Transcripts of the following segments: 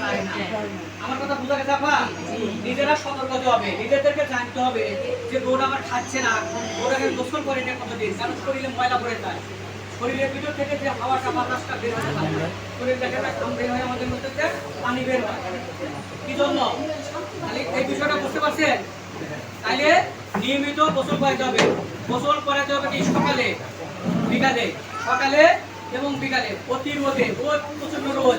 যায় আমার কথা গেছে আপা? নিজেরা সতর্ক হবে, নিজেদেরকে জানতে হবে যে আমার খাচ্ছে না গোসল করে কারণ শরীরে ময়লা পড়ে যায়। শরীরের ভিতর থেকে যে হাওয়াটা, বাতাসটা বের হয়ে আমাদের মধ্যে পানি বের হয়। কি জন্য? তাহলে এই বিষয়টা বুঝতে পারছেন? তাহলে নিয়মিত গোসল করাতে হবে। গোসল করাতে হবে কি? সকালে, বিকালে। সকালে এবং বিকালে প্রতি রোদে রোদ প্রচণ্ড রোদ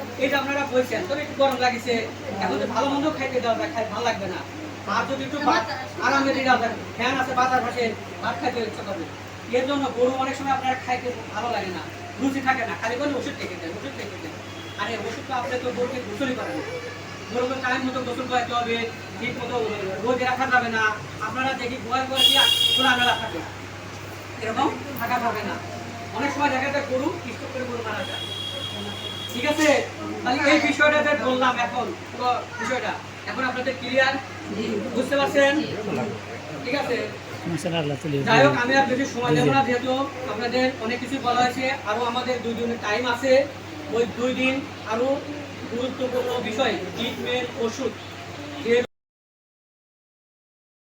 যে আপনারা বলছেন, তবে একটু গরম লাগিছে। এখন তো ভালো মন্দ খাইতে দেওয়া খাই, ভালো লাগবে না। আর যদি একটু আরামে দিয়ে দেওয়া ফ্যান আছে, বাতাস পাশে ভাত খাইতে ইচ্ছা করবে। এর জন্য গরু অনেক সময় আপনারা খাইতে ভালো লাগে না, রুচি থাকে না, খালি করে ওষুধ থেকে দেয় ওষুধ থেকে দেয় আরে ওষুধ তো আপনি তো গরুকে গোসলই করেন গরুকে টাইম মতো গোসল করাতে হবে, ঠিক মতো রোদে রাখা যাবে না। আপনারা দেখি গোয়াল করে দিয়ে খোলামেলা থাকে। এরকম থাকা যাবে না। অনেক সময় দেখা যায় গরু স্টক করে গরু মারা যায়। ঠিক আছে? তাহলে এই বিষয়টা যে বললাম এখন বিষয়টা এখন আপনাদের ক্লিয়ার বুঝতে পারছেন? ঠিক আছে? যাই হোক আমি আর বেশি সময় দেবো না যেহেতু আপনাদের অনেক কিছু বলা হয়েছে আরও আমাদের দুই দিনের টাইম আছে। ওই দুই দিন আরও গুরুত্বপূর্ণ বিষয় ট্রিটমেন্ট ওষুধ।